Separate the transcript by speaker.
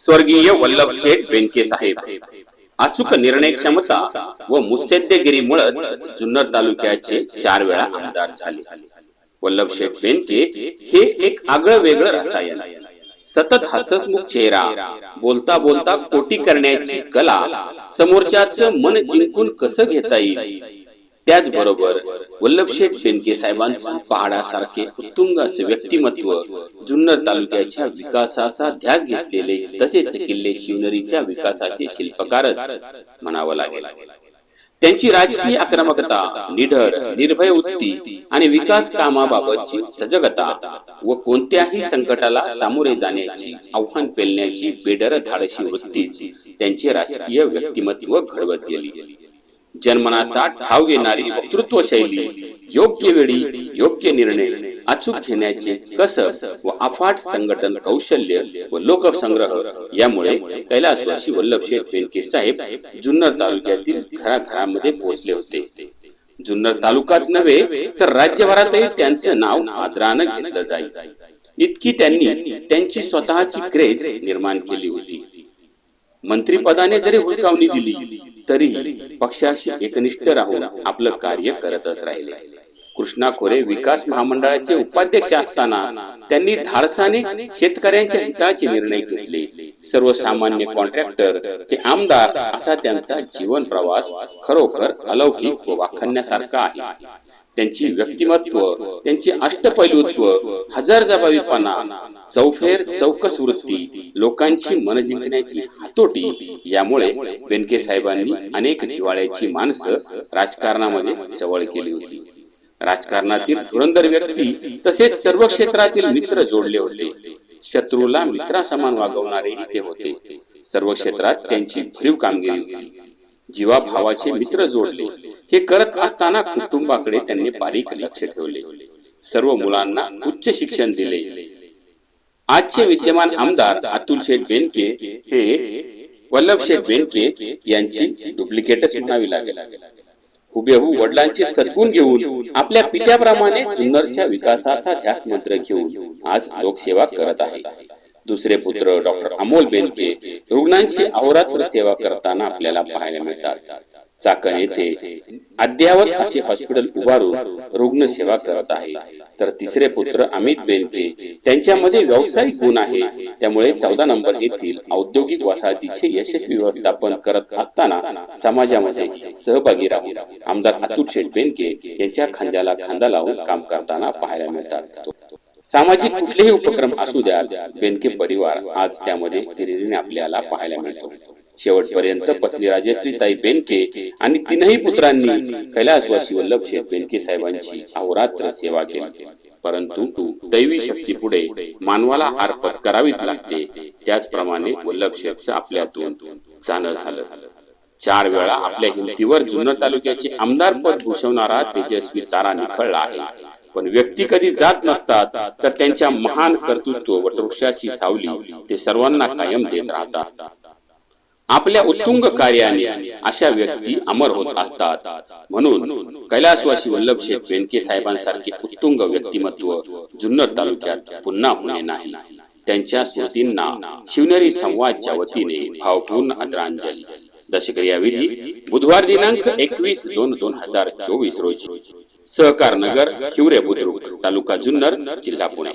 Speaker 1: स्वर्गीय वल्लभ शेठ बेनके साहेब. अचूक निर्णय क्षमता व मुत्सद्देगिरीमुळेच जुन्नर तालुक्याचे चार वेळा आमदार झाले. वल्लभ शेठ बेनके हे एक आगळं वेगळं रसायन. सतत हसतमुख चेहरा बोलता बोलता कोटी करण्याची कला समोरच्याच मन जिंकून कसं घेता येईल? त्याचबरोबर वल्लभशेठ बेनके साहेबांचं पहाडासारखे उत्तुंग असे व्यक्तिमत्व जुन्नर तालुक्याच्या विकासाचा ध्यास घेतलेले तसेच किल्ले शिवनेरीच्या विकासाचे शिल्पकारच म्हणावं लागेल. त्यांची राजकीय आक्रमकता निढर निर्भय वृत्ती आणि विकास कामाबाबतची सजगता व कोणत्याही संकटाला सामोरे जाण्याची आव्हान पेलण्याची बेडर धाडशी वृत्तीच त्यांचे राजकीय व्यक्तिमत्व घडवत गेली. जन्मनाचा ठाव घेणारी वक्तृत्व शैली योग्य वेळी योग्य निर्णय अचूक घेण्याचे कस व अफाट संघटन कौशल्य व लोकसंग्रह यामुळे कैलासवासी वल्लभशेठ बेनके साहेब जुन्नर तालुक्यातील घराघरामध्ये पोहोचले होते. जुन्नर तालुकाच नव्हे तर राज्यभरातही त्यांचं नाव आदरानं घेतलं जाईल इतकी त्यांनी त्यांची स्वतःची क्रेज निर्माण केली होती. मंत्रीपदाने जरी हुलकावणी दिली तरी पक्षाशी एकनिष्ठ राहून आपलं कार्य करतच राहिले. कृष्णा खोरे विकास महामंडळाचे उपाध्यक्ष असताना त्यांनी धाडसाने शेतकऱ्यांच्या हिताचे निर्णय घेतले. सर्वसामान्य कॉन्ट्रॅक्टर ते आमदार असा त्यांचा जीवन प्रवास खरोखर अलौकिक व वाखण्यासारखा आहे. त्यांची व्यक्तिमत्व त्यांचे अष्टपैलुत्व हजार जबाबीपणा चौफेर चौकस वृत्ती लोकांची मन जिंकण्याची हातोटी यामुळे बेनके साहेबांनी अनेक जिवाळ्याची माणसं राजकारणामध्ये जवळ केली होती. राजकारणातील धुरंधर व्यक्ती तसेच सर्व क्षेत्रातील मित्र जोडले होते. शत्रूला मित्रासमान वागवणारे ते होते. सर्व क्षेत्रात त्यांची भरीव कामगिरी होती. जीवाभावाचे मित्र जोडले. हे करत असताना कुटुंबाकडे त्यांनी बारीक लक्ष ठेवले. सर्व मुलांना उच्च शिक्षण दिले. आजचे विद्यमान आमदार अतुल शेठ बेनके हे वल्लभ शेठ बेनके यांची डुप्लिकेटच म्हणावी लागेल. हुबेहू वडिलांचे सद्गुण घेऊन आपल्या पित्याप्रमाणे जुन्नरच्या विकासाचा ध्यास मंत्र घेऊन आज लोकसेवा करत आहे. दुसरे पुत्र डॉक्टर अमोल बेनके रुग्णांची अहोरात्र सेवा करताना आपल्याला पाहायला मिळतात. चाकण येथे अद्यावत असे हॉस्पिटल उभारून रुग्ण सेवा करत आहे. तर तिसरे पुत्र अमित बेनके त्यांच्यामध्ये व्यावसायिक गुण आहे. त्यामुळे चौदा नंबर येथील औद्योगिक वसाहतीचे यशस्वी व्यवस्थापन करत असताना समाजामध्ये सहभागी राहून आमदार अतुल शेठ बेनके यांच्या खांद्याला खांदा लावून काम करताना पाहायला मिळतात. सामाजिक कुठलेही उपक्रम असू द्या बेनके परिवार आज त्यामध्ये आपल्याला पाहायला मिळतो. शेवटपर्यंत पत्नी राजश्रीताई बेनके आणि तीनही पुत्रांनी कैलासवासी वल्लभ शेठ बेनके साहेबांची अहोरात्र सेवा केली. परंतु दैवी शक्ती पुढे मानवाला हार पत्करावीच लागते. त्याचप्रमाणे वल्लभ शेठचं आपल्यातून जाणं झालं. चार वेळा आपल्या हिमतीवर जुन्नर तालुक्याचे आमदार पद भूषवणारा तेजस्वी तारा निखळला आहे. पण व्यक्ती कधी जात नसतात तर त्यांच्या महान कर्तृत्व वटवृक्षाची सावली ते सर्वांना कायम देत राहतात. आपल्या उत्तुंग कार्याने अशा व्यक्ती अमर होत असतात. म्हणून कैलासवासी वल्लभ शेठ बेनके साहेबांसारखे उत्तुंग व्यक्तिमत्व जुन्नर तालुक्यात पुन्हा होणे नाही. त्यांच्या स्मृतींना शिवनेरी संवादच्या वतीने भावपूर्ण आदरांजली. दशक्रिया विधी बुधवार दिनांक एकवीस दोन दोन हजार चोवीस रोजी. सहकार नगर हिवरे बुद्रुक तालुका जुन्नर जिल्हा पुणे.